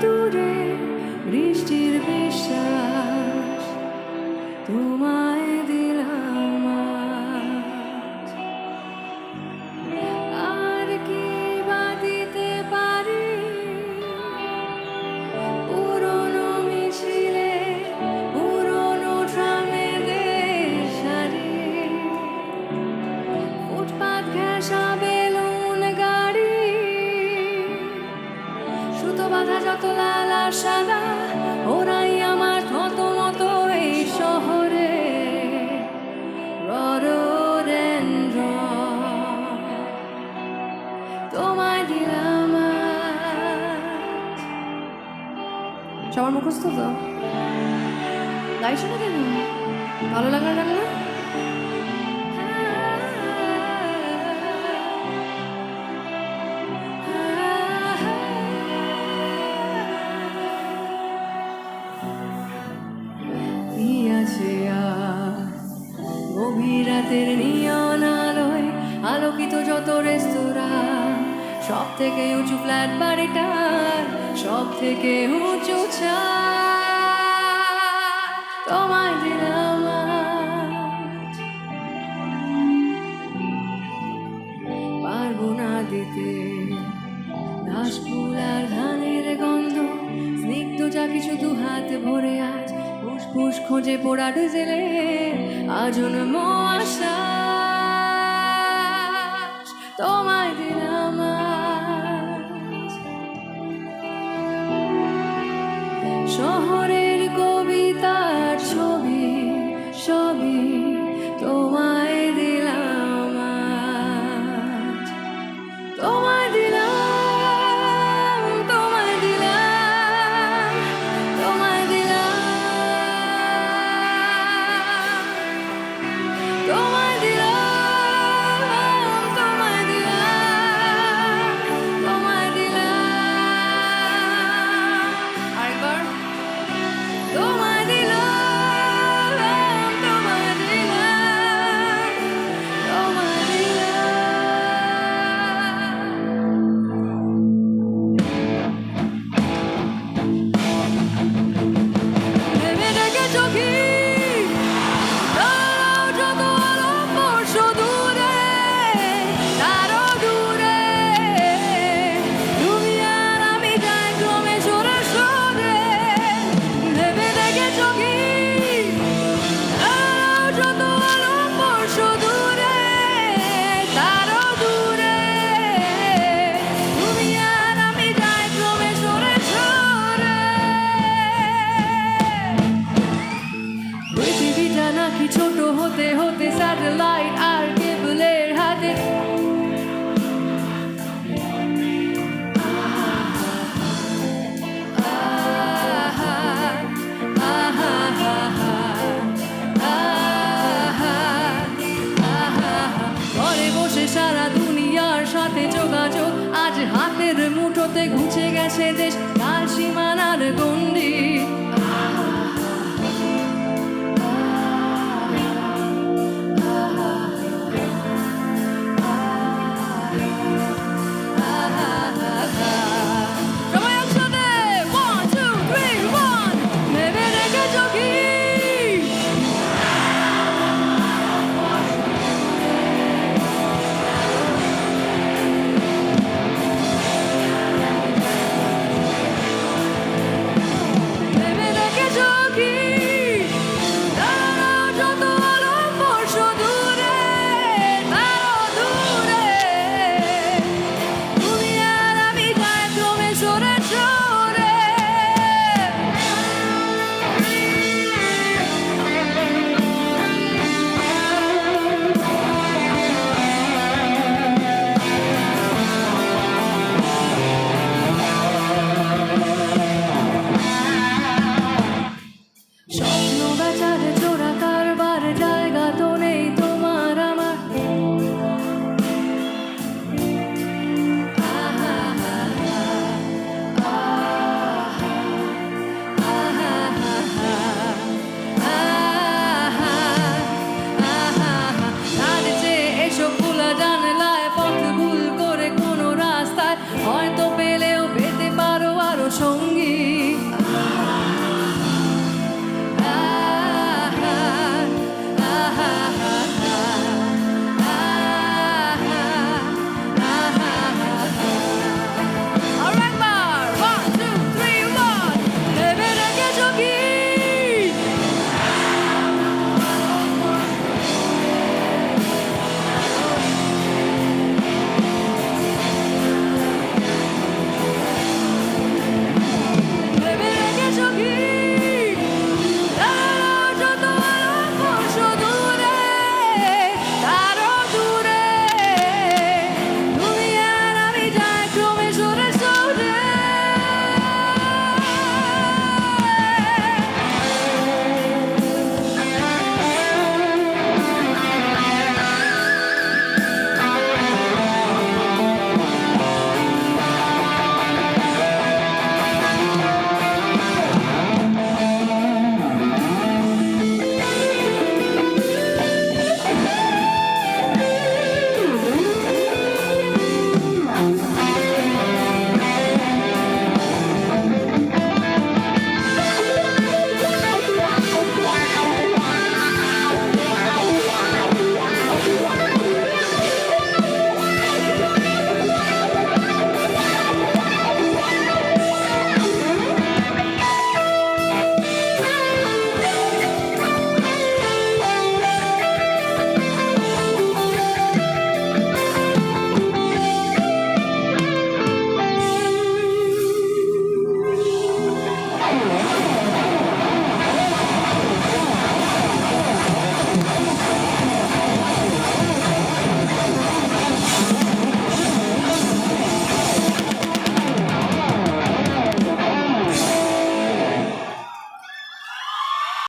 独人。বাঁধা যত লাল আর সাদা, ওরাই আমার মতো মতো এই শহরে। রডোডেনড্রন তোমায় দিলাম। সবার মুখস্থ তো? গাইছো না কেন? ভালো লাগার গান না রেস্তোরাঁ। সব থেকে উঁচু ফ্ল্যাট বাড়িটার সব থেকে উঁচু তোমায় দিলাম পারব না দিতে। ঘাস, ফুল আর ধানের গন্ধ। স্নিগ্ধ যা কিছু দু হাত ভরে আজ। ফুসফুস খোঁজে পোড়া ডিজেলে। আজন্ম আশ্বাস হতে হতে স্যাটেলাইট আর কেবলের হাতে। সারা দুনিয়ার সাথে যোগাযোগ। আজ হাতের মুঠোতে ঘুচে গেছে দেশ কাল সীমানার গন্ডি।